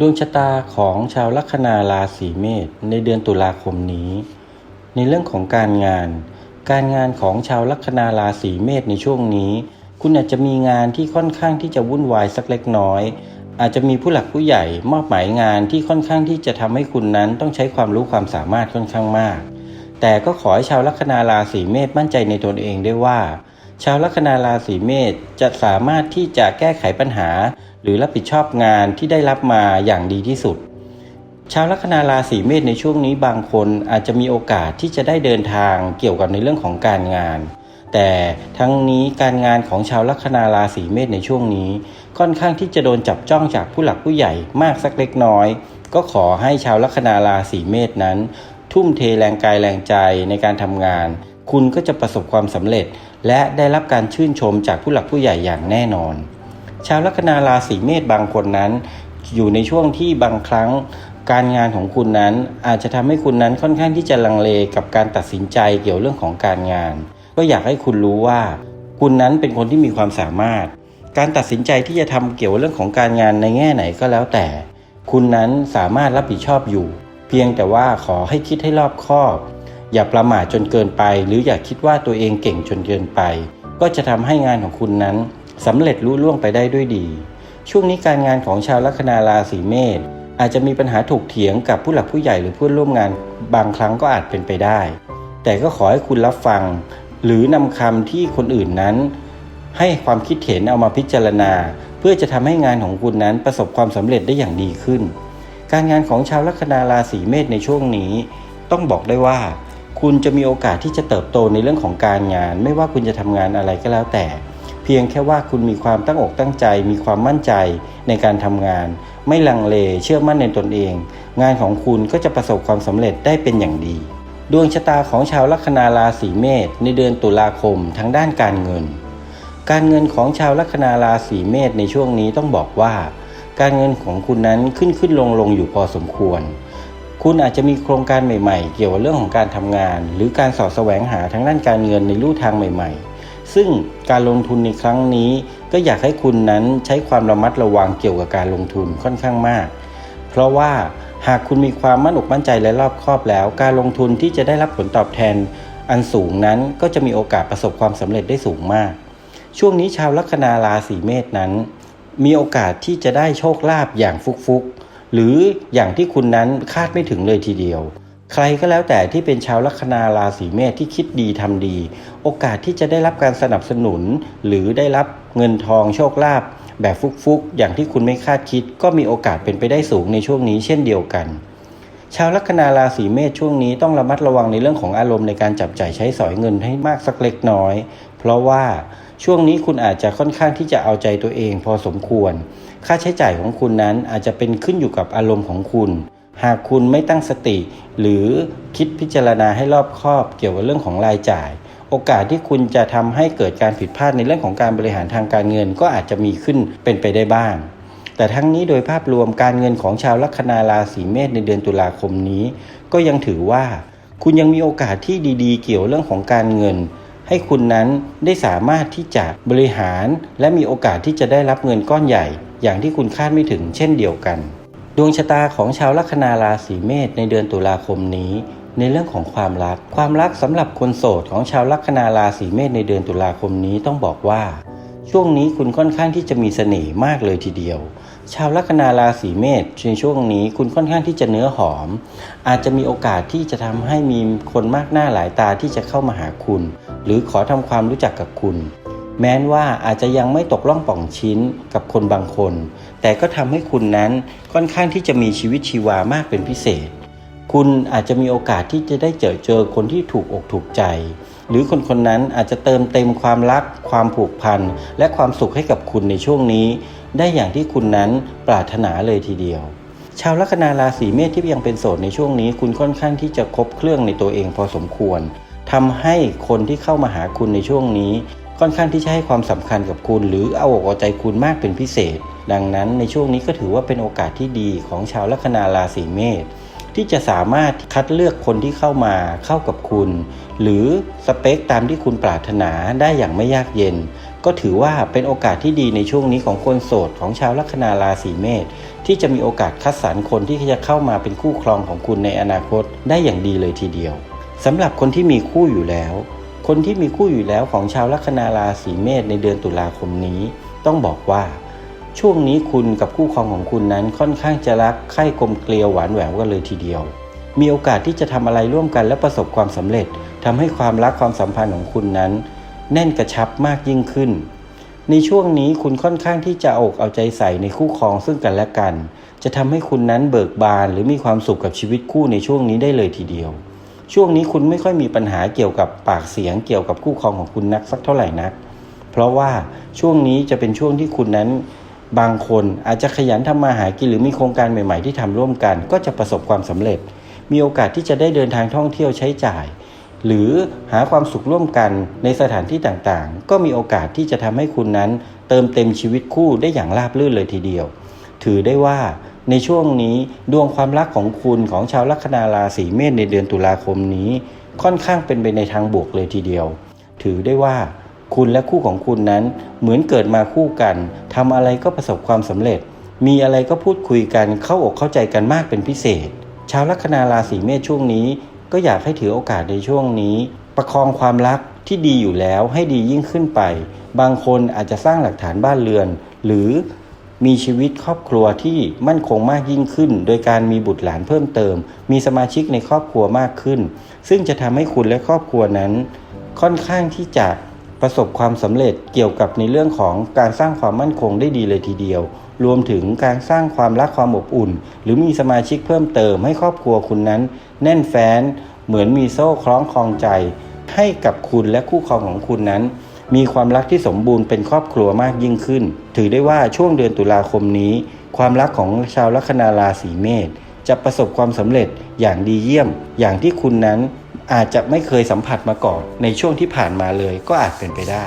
ดวงชะตาของชาวลัคนาราศีเมษในเดือนตุลาคมนี้ ในเรื่องของการงาน การงานของชาวลัคนาราศีเมษในช่วงนี้ คุณอาจจะมีงานที่ค่อนข้างที่จะวุ่นวายสักเล็กน้อย อาจจะมีผู้หลักผู้ใหญ่มอบหมายงานที่ค่อนข้างที่จะทำให้คุณนั้นต้องใช้ความรู้ความสามารถค่อนข้างมาก แต่ก็ขอให้ชาวลัคนาราศีเมษมั่นใจในตนเองได้ว่า ชาวลัคนาราศีเมษจะสามารถที่จะแก้ไขปัญหา หรือรับผิดชอบงานที่ได้รับมาอย่างดีที่สุด ชาวลัคนาราศีเมษในช่วงนี้บางคนอาจจะมีโอกาสที่จะได้เดินทางเกี่ยวกับในเรื่องของการงาน แต่ทั้งนี้การงานของชาวลัคนาราศีเมษในช่วงนี้ ค่อนข้างที่จะโดนจับจ้องจากผู้หลักผู้ใหญ่มากสักเล็กน้อย ก็ขอให้ชาวลัคนาราศีเมษนั้น ทุ่มเทแรงกายแรงใจในการทำงาน คุณก็จะประสบความสำเร็จ และได้รับการชื่นชมจากผู้หลักผู้ใหญ่อย่างแน่นอน ชาวลัคนาราศีเมษบางคนนั้น อยู่ในช่วงที่บางครั้งการงานของคุณนั้นอาจจะทำให้คุณนั้นค่อนข้างที่จะลังเลกับการตัดสินใจเกี่ยวเรื่องของการงาน ก็อยากให้คุณรู้ว่า คุณนั้นเป็นคนที่มีความสามารถ การตัดสินใจที่จะทำเกี่ยวกับเรื่องของการงานในแง่ไหนก็แล้วแต่ คุณนั้นสามารถรับผิดชอบอยู่ เพียงแต่ว่าขอให้คิดให้รอบคอบ อย่าประมาทจนเกินไป หรืออย่าคิดว่าตัวเองเก่งจนเกินไป ก็จะทำให้งานของคุณนั้นสำเร็จลุล่วงไปได้ด้วยดี ช่วงนี้การงานของชาวลัคนาราศีเมษอาจจะมีปัญหาถกเถียงกับผู้หลักผู้ใหญ่หรือเพื่อนร่วมงานบางครั้งก็อาจเป็นไปได้ แต่ก็ขอให้คุณรับฟัง หรือนำคำที่คนอื่นนั้น ให้ความคิดเห็นเอามาพิจารณา เพื่อจะทำให้งานของคุณนั้นประสบความสำเร็จได้อย่างดีขึ้น การงานของชาวลัคนาราศีเมษในช่วงนี้ ต้องบอกได้ว่า คุณจะมีโอกาสที่จะเติบโตในเรื่องของการงาน ไม่ว่าคุณจะทำงานอะไรก็แล้วแต่ เพียงแค่ว่าคุณมีความตั้งอกตั้งใจ มีความมั่นใจในการทำงาน ไม่ลังเลเชื่อมั่นในตนเอง งานของคุณก็จะประสบความสำเร็จได้เป็นอย่างดี ดวงชะตาของชาวลัคนาราศีเมษในเดือนตุลาคมทั้งด้านการเงิน การเงินของชาวลัคนาราศีเมษในช่วงนี้ต้องบอกว่า การเงินของคุณนั้นขึ้นขึ้นลงลงอยู่พอสมควร คุณอาจจะมีโครงการใหม่ๆ เกี่ยวกับเรื่องของการทำงาน หรือการสอดแสวงหาทางด้านการเงินในรูทางใหม่ ๆ ซึ่งการลงทุนในครั้งนี้ ก็อยากให้คุณนั้นใช้ความระมัดระวังเกี่ยวกับการลงทุนค่อนข้างมาก เพราะว่าหากคุณมีความมั่นอกมั่นใจและรอบคอบแล้ว การลงทุนที่จะได้รับผลตอบแทน อันสูงนั้นก็จะมีโอกาสประสบความสำเร็จได้สูงมาก ช่วงนี้ชาวลัคนาราศีเมษนั้น มีโอกาสที่จะได้โชคลาภอย่างฟุกๆ หรืออย่างที่คุณนั้นคาดไม่ถึงเลยทีเดียว ใครก็แล้วแต่ที่เป็นชาวลัคนาราศีเมษที่คิดดีทำดี โอกาสที่จะได้รับการสนับสนุน หรือได้รับเงินทองโชคลาภแบบฟุกๆ อย่างที่คุณไม่คาดคิด ก็มีโอกาสเป็นไปได้สูงในช่วงนี้เช่นเดียวกัน ชาวลัคนาราศีเมษช่วงนี้ต้องระมัดระวังในเรื่องของอารมณ์ในการจับจ่ายใช้สอยเงินให้มากสักเล็กน้อย เพราะว่าช่วงนี้คุณอาจจะค่อนข้างที่จะเอาใจตัวเองพอสมควร ค่าใช้จ่ายของคุณนั้นอาจจะเป็นขึ้นอยู่กับอารมณ์ของคุณ หากคุณไม่ตั้งสติ หรือคิดพิจารณาให้รอบคอบเกี่ยวกับเรื่องของรายจ่าย โอกาสที่คุณจะทำให้เกิดการผิดพลาดในเรื่องของการบริหารทางการเงินก็อาจจะมีขึ้นเป็นไปได้บ้าง แต่ทั้งนี้โดยภาพรวมการเงินของชาวลัคนาราศีเมษในเดือนตุลาคมนี้ ก็ยังถือว่า คุณยังมีโอกาสที่ดี ๆ เกี่ยวเรื่องของการเงิน ให้คุณนั้นได้สามารถที่จะบริหาร และมีโอกาสที่จะได้รับเงินก้อนใหญ่ อย่างที่คุณคาดไม่ถึงเช่นเดียวกัน ดวงชะตาของชาวลัคนาราศีเมษในเดือนตุลาคมนี้ ในเรื่องของความรัก ความรักสำหรับคนโสดของชาวลัคนาราศีเมษในเดือนตุลาคมนี้ต้องบอกว่า ช่วงนี้คุณค่อนข้างที่จะมีเสน่ห์มากเลยทีเดียว ชาวลัคนาราศีเมษในช่วงนี้คุณค่อนข้างที่จะเนื้อหอม อาจจะมีโอกาสที่จะทำให้มีคนมากหน้าหลายตาที่จะเข้ามาหาคุณ หรือขอทำความรู้จักกับคุณ แม้นว่าอาจจะยังไม่ตกล่องป่องชิ้นกับคนบางคน แต่ก็ทำให้คุณนั้นค่อนข้างที่จะมีชีวิตชีวามากเป็นพิเศษ คุณอาจจะมีโอกาสที่จะได้เจอเจอคนที่ถูกอกถูกใจ หรือคนคนนั้นอาจจะเติมเต็มความรัก ความผูกพันและความสุขให้กับคุณในช่วงนี้ ได้อย่างที่คุณนั้นปรารถนาเลยทีเดียว ชาวลัคนาราศีเมษที่ยังเป็นโสดในช่วงนี้ คุณค่อนข้างที่จะครบเครื่องในตัวเองพอสมควรทำให้คนที่เข้ามาหาคุณในช่วงนี้ ค่อนข้างที่จะให้ความสำคัญกับคุณ หรือเอาอกเอาใจคุณมากเป็นพิเศษ ดังนั้นในช่วงนี้ก็ถือว่าเป็นโอกาสที่ดีของชาวลัคนาราศีเมษที่จะสามารถคัดเลือกคนที่เข้ามาเข้ากับคุณ หรือสเปคตามที่คุณปรารถนาได้อย่างไม่ยากเย็น ก็ถือว่าเป็นโอกาสที่ดีในช่วงนี้ของคนโสดของชาวลัคนาราศีเมษที่จะมีโอกาสคัดสรรคนที่จะเข้ามาเป็นคู่ครองของคุณในอนาคตได้อย่างดีเลยทีเดียวสำหรับคนที่มีคู่อยู่แล้ว คนที่มีคู่อยู่แล้วของชาวลัคนาราศีเมษในเดือนตุลาคมนี้ ต้องบอกว่า ช่วงนี้คุณกับคู่ครองของคุณนั้นค่อนข้างจะรักใคร่กลมเกลียวหวานแหววกันเลยทีเดียว มีโอกาสที่จะทำอะไรร่วมกันและประสบความสำเร็จทำให้ความรักความสัมพันธ์ของคุณนั้น แน่นกระชับมากยิ่งขึ้น ในช่วงนี้คุณค่อนข้างที่จะอาอกเอาใจใส่ในคู่ครองซึ่งกันและกัน จะทำให้คุณนั้นเบิกบานหรือมีความสุขกับชีวิตคู่ในช่วงนี้ได้เลยทีเดียว ช่วงนี้คุณไม่ค่อยมีปัญหาเกี่ยวกับปากเสียงเกี่ยวกับคู่ครองของคุณนักสักเท่าไหร่นัก เพราะว่าช่วงนี้จะเป็นช่วงที่คุณนั้นบางคนอาจจะขยันทำมาหากินหรือมีโครงการใหม่ ๆ ที่ทำร่วมกัน ก็จะประสบความสำเร็จ มีโอกาสที่จะได้เดินทางท่องเที่ยวใช้จ่าย หรือหาความสุขร่วมกันในสถานที่ต่างๆ ก็มีโอกาสที่จะทำให้คุณนั้น เติมเต็มชีวิตคู่ได้อย่างราบรื่นเลยทีเดียว ถือได้ว่าในช่วงนี้ดวงความรักของคุณของชาวลัคนาราศีเมษในเดือนตุลาคมนี้ ค่อนข้างเป็นไปในทางบวกเลยทีเดียว ถือได้ว่าคุณและคู่ของคุณนั้นเหมือนเกิดมาคู่กันทำอะไรก็ประสบความสำเร็จ มีอะไรก็พูดคุยกันเข้าอกเข้าใจกันมากเป็นพิเศษ ชาวลัคนาราศีเมษช่วงนี้ ก็อยากให้ถือโอกาสในช่วงนี้ ประคองความรักที่ดีอยู่แล้วให้ดียิ่งขึ้นไป บางคนอาจจะสร้างหลักฐานบ้านเรือน หรือมีชีวิตครอบครัวที่มั่นคงมากยิ่งขึ้น โดยการมีบุตรหลานเพิ่มเติม มีสมาชิกในครอบครัวมากขึ้น ซึ่งจะทำให้คุณและครอบครัวนั้น ค่อนข้างที่จะประสบความสำเร็จเกี่ยวกับในเรื่องของการสร้างความมั่นคงได้ดีเลยทีเดียว รวมถึงการสร้างความรักความอบอุ่น หรือมีสมาชิกเพิ่มเติมให้ครอบครัวคุณนั้น แน่นแฟ้นเหมือนมีโซ่คล้องคลองใจ ให้กับคุณและคู่ครองของคุณนั้น มีความรักที่สมบูรณ์เป็นครอบครัวมากยิ่งขึ้น ถือได้ว่าช่วงเดือนตุลาคมนี้ ความรักของชาวลัคนาราศีเมษจะประสบความสำเร็จอย่างดีเยี่ยม อย่างที่คุณนั้นอาจจะไม่เคยสัมผัสมาก่อนในช่วงที่ผ่านมาเลยก็อาจเป็นไปได้